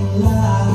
งลา